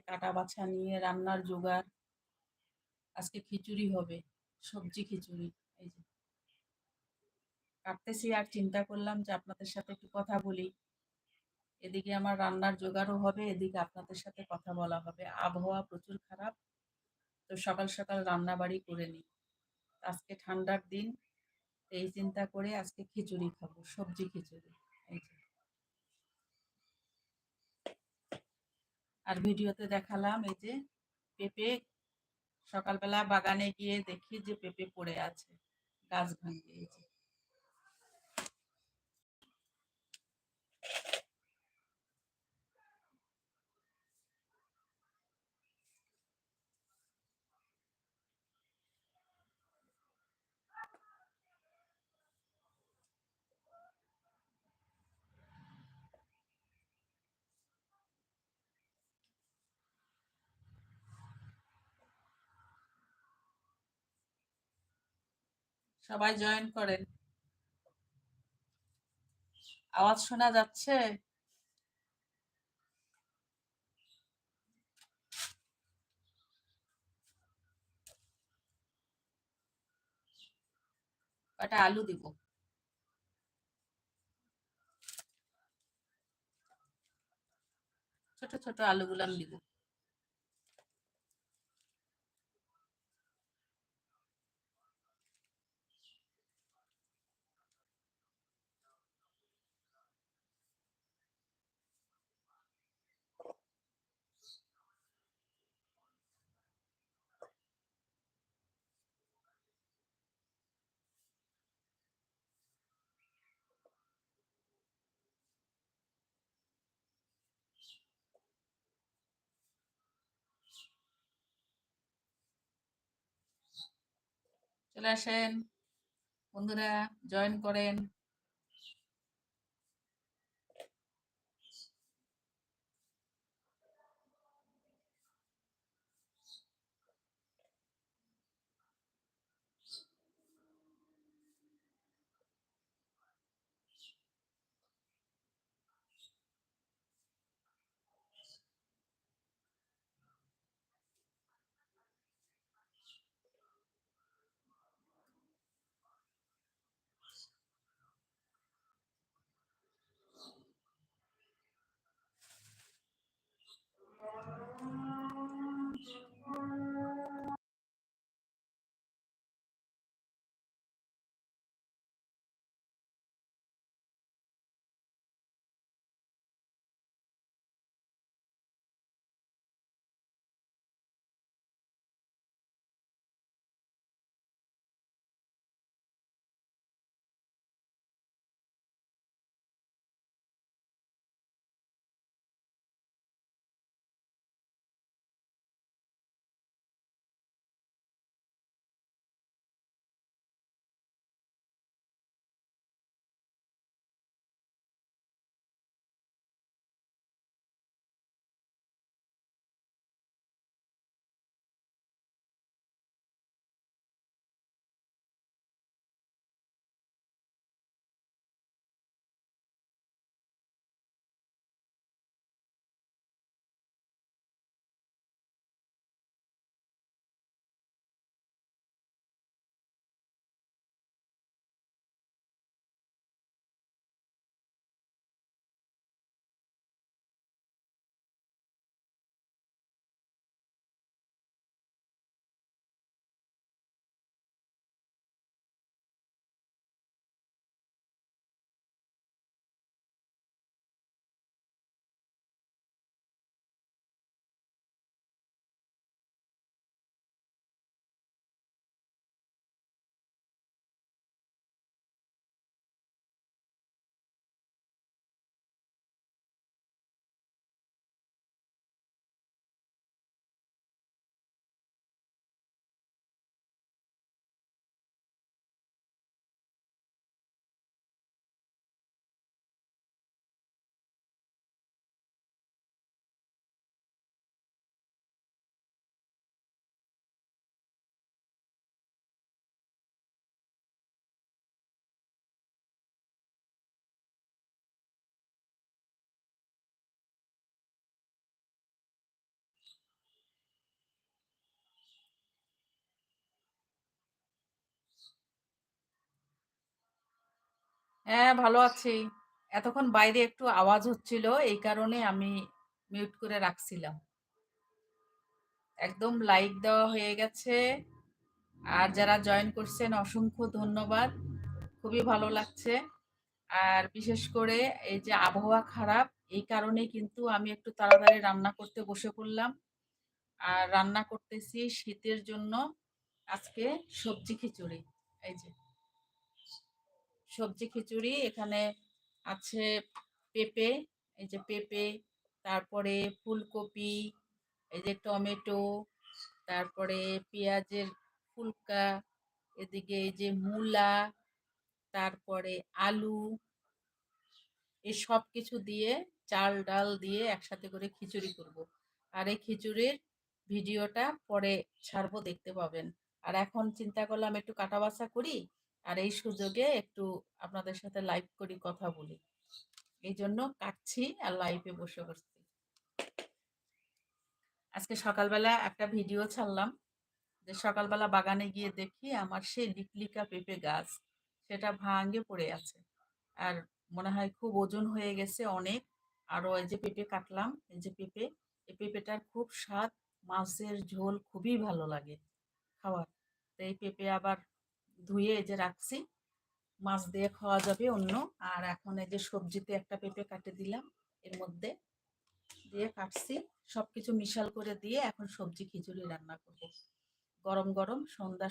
কাটা বাছা নিয়ে রান্নার জোগাড়। আজকে খিচুড়ি হবে, সবজি খিচুড়ি, এই যে। কাটতেছি আর চিন্তা করলাম যে আপনাদের সাথে একটু কথা বলি। এদিকে আমার রান্নার জোগাড়ও হবে, এদিকে আপনাদের সাথে কথা বলা হবে। আবহাওয়া প্রচুর খারাপ, তো সকাল সকাল রান্না বাড়ি করে নিই। আজকে ঠান্ডার দিন, এই চিন্তা করে আজকে খিচুড়ি খাব, সবজি খিচুড়ি, এই যে। আর ভিডিওতে দেখালাম এই যে পেঁপে সকালবেলা বাগানে গিয়ে দেখি যে পেঁপে পড়ে আছে, গাছ ভাঙে সবাই জয়েন করেন। আওয়াজ শোনা যাচ্ছে? কটা আলু দিব? ছোট ছোট আলুগুলো আমি দিব। চলে আসেন। বন্ধুরা জয়েন করেন। হ্যাঁ, ভালো আছি। এতক্ষণ বাইরে একটু আওয়াজ হচ্ছিল, এই কারণে আমি মিউট করে রাখছিলাম। একদম লাইক দেওয়া হয়ে গেছে। আর যারা জয়েন করছেন অসংখ্য ধন্যবাদ। খুবই ভালো লাগছে। আর বিশেষ করে এই যে আবহাওয়া খারাপ, এই কারণে কিন্তু আমি একটু তাড়াতাড়ি রান্না করতে বসে পড়লাম। আর রান্না করতেছি শীতের জন্য আজকে সবজি খিচুড়ি। এই যে সবজি খিচুড়ি, এখানে আছে পেঁপে, এই যে পেঁপে, তারপরে ফুলকপি, এই যে টমেটো, তারপরে পেঁয়াজের ফুলকা, এদিকে এই যে মূলা, তারপরে আলু, এই সব কিছু দিয়ে চাল ডাল দিয়ে একসাথে করে খিচুড়ি করব। আর এই খিচুড়ির ভিডিওটা পরে ছাড়বো, দেখতে পাবেন আর এখন চিন্তা করলাম একটু কাটা বাছা করি আর এই সুযোগে একটু আপনাদের সাথে লাইভ করি, কথা বলি। এই জন্য কাটছি আর লাইভে বসে বসছি। আজকে সকালবেলা একটা ভিডিও ছাড়লাম, যে সকালবেলা বাগানে গিয়ে দেখি আমার সেই লিকলিকা পেঁপে গাছ, সেটা ভাঙ্গে পড়ে আছে। আর মনে হয় খুব ওজন হয়ে গেছে অনেক আরও এই যে পেঁপে কাটলাম, এই যে পেঁপে, এই পেঁপেটার খুব স্বাদ, মাছের ঝোল খুবই ভালো লাগে খাওয়ার। তো এই পেঁপে আবার ধুয়ে এই যে রাখছি। মাছ দিয়ে খাওয়া যাবে অন্য। আর এখন এই যে সবজিতে একটা পেঁপে কাটে দিলাম এর মধ্যে। দিয়ে কাটছি। সব কিছু মিশাল করে দিয়ে এখন সবজি খিচুড়ি রান্না করব। গরম গরম সন্ধ্যা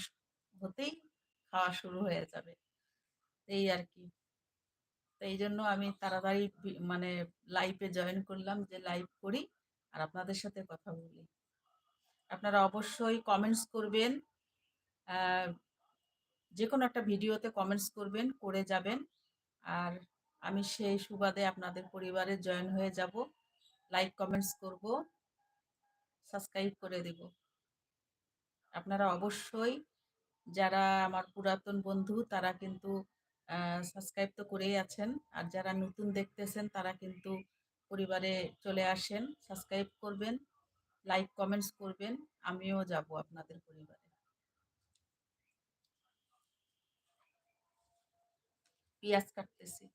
হতেই খাওয়া শুরু হয়ে যাবে। এই আর কি। তো এই জন্য আমি তাড়াতাড়ি মানে লাইভে জয়েন করলাম যে লাইভ করি আর আপনাদের সাথে কথা বলি। আপনারা অবশ্যই কমেন্টস করবেন। যে কোনো একটা ভিডিওতে কমেন্টস করবেন, করে যাবেন। আর আমি সেই সুবাদে আপনাদের পরিবারে জয়েন হয়ে যাব। লাইক কমেন্টস করব সাবস্ক্রাইব করে দেব। আপনারা অবশ্যই যারা আমার পুরাতন বন্ধু, তারা কিন্তু সাবস্ক্রাইব তো করেই আছেন। আর যারা নতুন দেখতেছেন, তারা কিন্তু পরিবারে চলে আসেন। সাবস্ক্রাইব করবেন লাইক কমেন্টস করবেন। আমিও যাব আপনাদের পরিবারে। পেঁয়াজ কাটতেছি।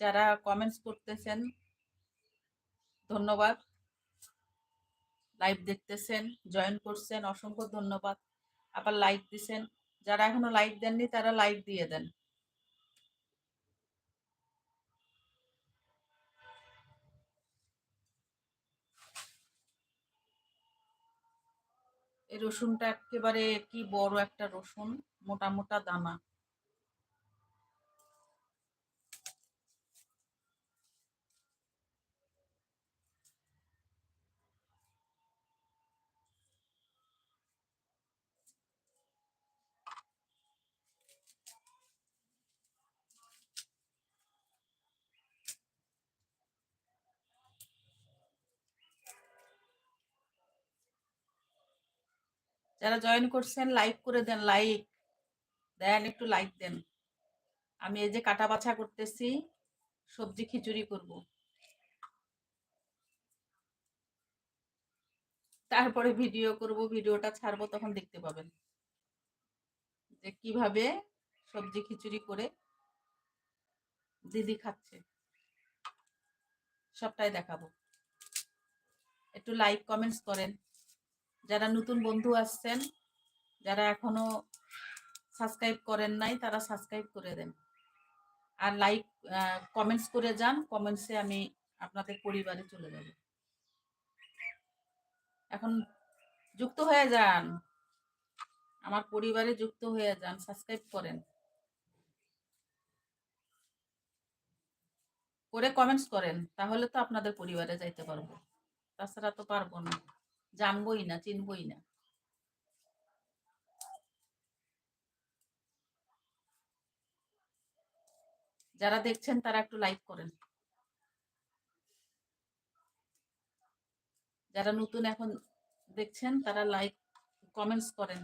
যারা কমেন্টস করতেছেন, ধন্যবাদ। লাইভ দেখতেছেন জয়েন করছেন, অসংখ্য ধন্যবাদ। আবার লাইক দিছেন, যারা এখনও লাইক দেননি, তারা লাইক দিয়ে দেন। এই রসুনটা একেবারে কি বড় একটা রসুন মোটা মোটা দানা। যারা জয়েন করছেন লাইক করে দেন লাইক দেন, একটু লাইক দেন। আমি এই যে কাটা বাছা করতেছি, সবজি খিচুড়ি করব। তারপরে ভিডিও করব ভিডিওটা ছাড়বো, তখন দেখতে পাবেন। যে কীভাবে সবজি খিচুড়ি করে দিদি খাচ্ছে। সবটাই দেখাবো। একটু লাইক কমেন্টস করেন। যারা নতুন বন্ধু আসছেন, যারা এখনও সাবস্ক্রাইব করেন নাই, তারা সাবস্ক্রাইব করে দেন। আর লাইক কমেন্টস করে যান কমেন্টসে আমি আপনাদের পরিবারে চলে যাব। এখন যুক্ত হয়ে যান। আমার পরিবারে যুক্ত হয়ে যান সাবস্ক্রাইব করেন। করে কমেন্টস করেন, তাহলে তো আপনাদের পরিবারে যাইতে পারব। তাছাড়া তো পারব না। জানবই না, চিনবই না। যারা দেখছেন তারা একটু লাইক করেন। যারা নতুন এখন দেখছেন তারা লাইক, কমেন্টস করেন।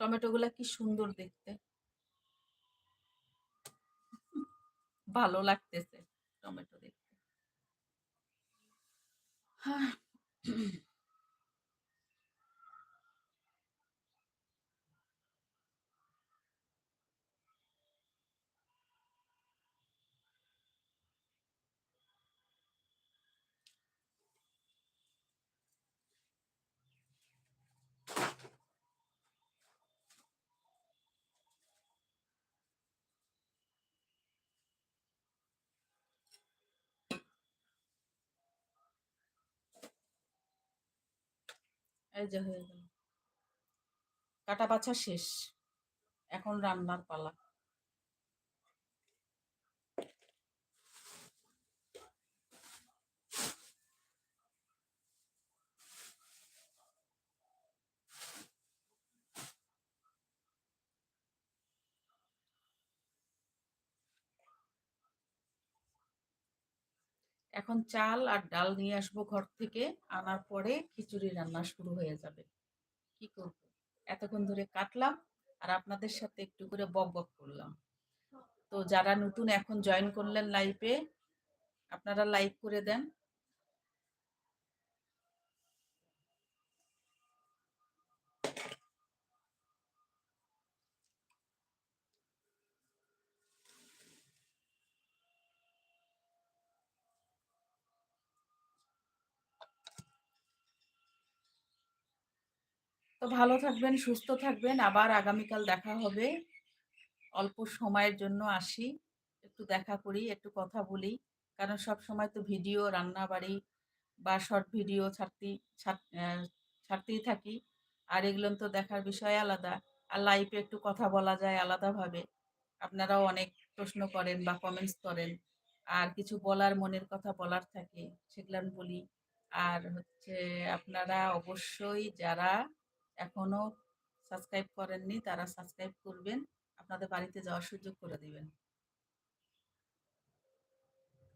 টমেটোগুলা কি সুন্দর দেখতে। ভালো লাগতেছে টমেটো দেখতে। এই যে হয়ে গেল। কাটা বাছা শেষ। এখন রান্নার পালা। এখন চাল আর ডাল নিয়ে আসব ঘর থেকে। আনার পরে খিচুড়ি রান্না শুরু হয়ে যাবে। কি করব? এতক্ষণ ধরে কাটলাম আর আপনাদের সাথে একটু করে বক বক করলাম। তো যারা নতুন এখন জয়েন করলেন লাইভে, আপনারা লাইক করে দেন। তো ভালো থাকবেন, সুস্থ থাকবেন। আবার আগামীকাল দেখা হবে। অল্প সময়ের জন্য আসি। একটু দেখা করি, একটু কথা বলি। কারণ সব সময় তো ভিডিও, রান্নাবাড়ি বা শর্ট ভিডিও ছাড়তেই ছাড় ছাড়তেই থাকি। আর এগুলো তো দেখার বিষয় আলাদা। আর লাইভে একটু কথা বলা যায় আলাদাভাবে। আপনারাও অনেক প্রশ্ন করেন বা কমেন্টস করেন। আর কিছু বলার মনের কথা বলার থাকে, সেগুলো বলি। আর হচ্ছে আপনারা অবশ্যই যারা এখনও সাবস্ক্রাইব করেননি, তারা সাবস্ক্রাইব করবেন। আপনাদের বাড়িতে যাওয়ার সুযোগ করে দিবেন।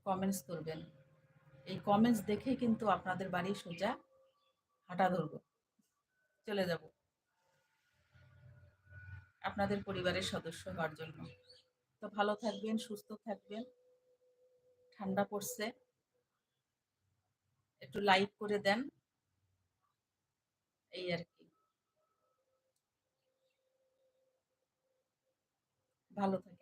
কমেন্টস করবেন। এই কমেন্টস দেখে কিন্তু আপনাদের বাড়ি সোজা হাঁটা ধরব। চলে যাব। আপনাদের পরিবারের সদস্য হওয়ার জন্য। তো ভালো থাকবেন, সুস্থ থাকবেন। ঠান্ডা পড়ছে। একটু লাইক করে দেন। এই আরকি। ভালো থাকবেন।